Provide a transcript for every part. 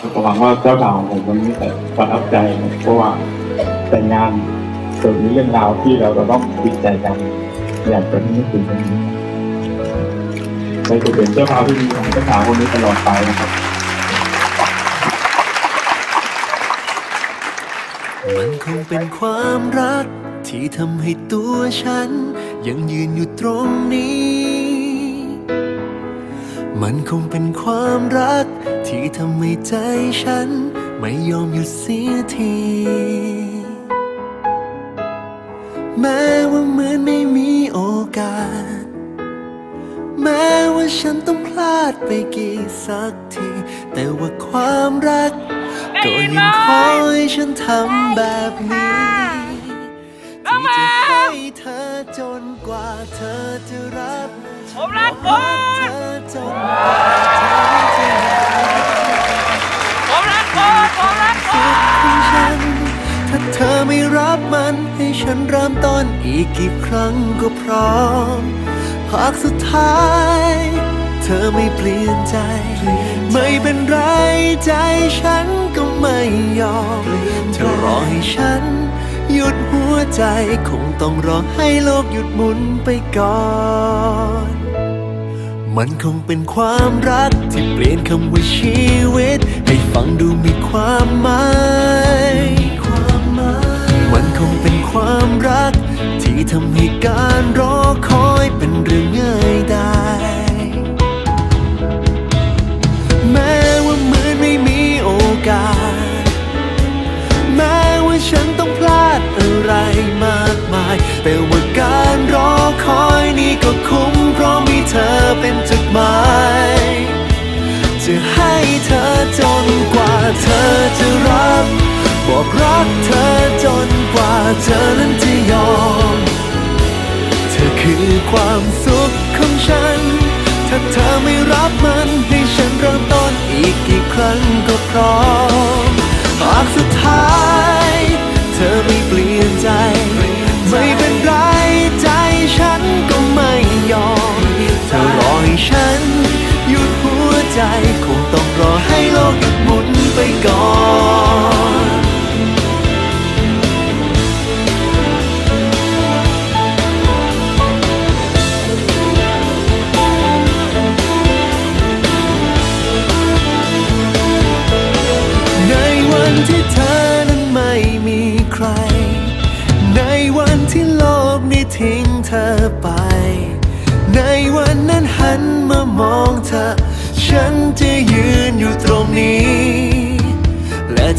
หวังว่าเจ้าบ่าวของผมวันนี้จะประทับใจเพราะว่าแต่งงานเกิดมีเรื่องราวที่เราจะต้องติดใจกันอยากจะให้นึกถึงตรงนี้ในตัวเป็นเจ้าบ่าวที่ดีของเจ้าสาวคนนี้ตลอดไปนะครับมันคงเป็นความรักที่ทำให้ตัวฉัน ยังยืนอยู่ตรงนี้ มันคงเป็นความรัก ที่ทำให้ใจฉันไม่ยอมหยุดเสียที แม้ว่าเหมือนไม่มีโอกาส แม้ว่าฉันต้องพลาดไปกี่สักที แต่ว่าความรักก็ยังคอยฉันทำแบบนี้ที่จะให้เธอจนกว่าเธอจะรับผมรักรัคุกณ เธอไม่รับมันให้ฉันเริ่มต้นอีกกี่ครั้งก็พร้อมหากสุดท้าย เธอไม่เปลี่ยนใจ ไม่เป็นไรใจฉันก็ไม่ยอมเธอรอให้ฉัน หยุดหัวใจคงต้องรอให้โลกหยุดหมุนไปก่อนมันคงเป็นความรักที่เปลี่ยนคำว่าชีวิต แต่ว่าการรอคอยนี่ก็คุ้มเพราะมีเธอเป็นจุดหมายจะให้เธอจนกว่าเธอจะรับบอกรักเธอจนกว่าเธอนั้นจะยอม เธอคือความสุขของฉัน ถ้าเธอไม่รับมันให้ฉันเริ่มต้นอีกกี่ครั้งก็พร้อม หากสุดท้าย เธอไม่เปลี่ยนใจ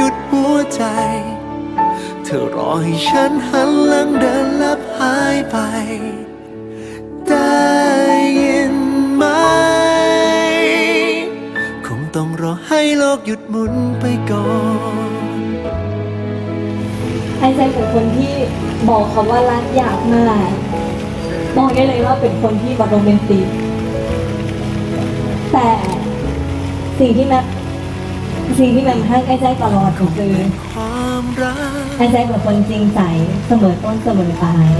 หยุดหัวใจ เธอรอให้ฉันหันหลังเดินลับหายไป ได้ยินไหม คงต้องรอให้โลกหยุดหมุนไปก่อนไอแซคเป็นคนที่บอกคำว่ารักยากมากบอกได้เลยว่าเป็นคนที่แบบโรแมนติกแต่สิ่งที่แม สิ่งที่แม่ให้ไอแซคตลอดก็คือความรักไอแซคเป็นคนจริงใจเสมอต้นเสมอปลาย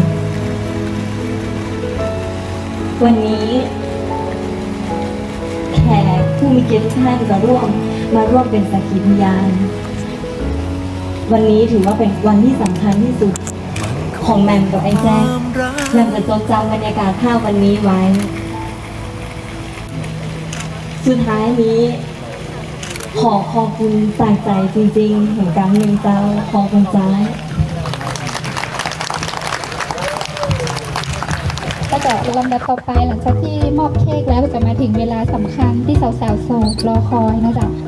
วันนี้แขกผู้มีเกียรติทุกท่านมาร่วมมาร่วมเป็นสักขีพยาน วันนี้ถือว่าเป็นวันที่สำคัญที่สุดของแมมกับไอ้แจ๊คความรักแมมจะจดจำบรรยากาศข้าววันนี้ไว้ สุดท้ายนี้ ขอขอบคุณจากใจจริงๆแห่งการหนึ่งเจ้าขอบคุณจ้าก็จะลำดับต่อไปหลังจากที่มอบเค้กแล้วก็จะมาถึงเวลาสำคัญที่สาวๆโสดรอคอยนะจ๊ะ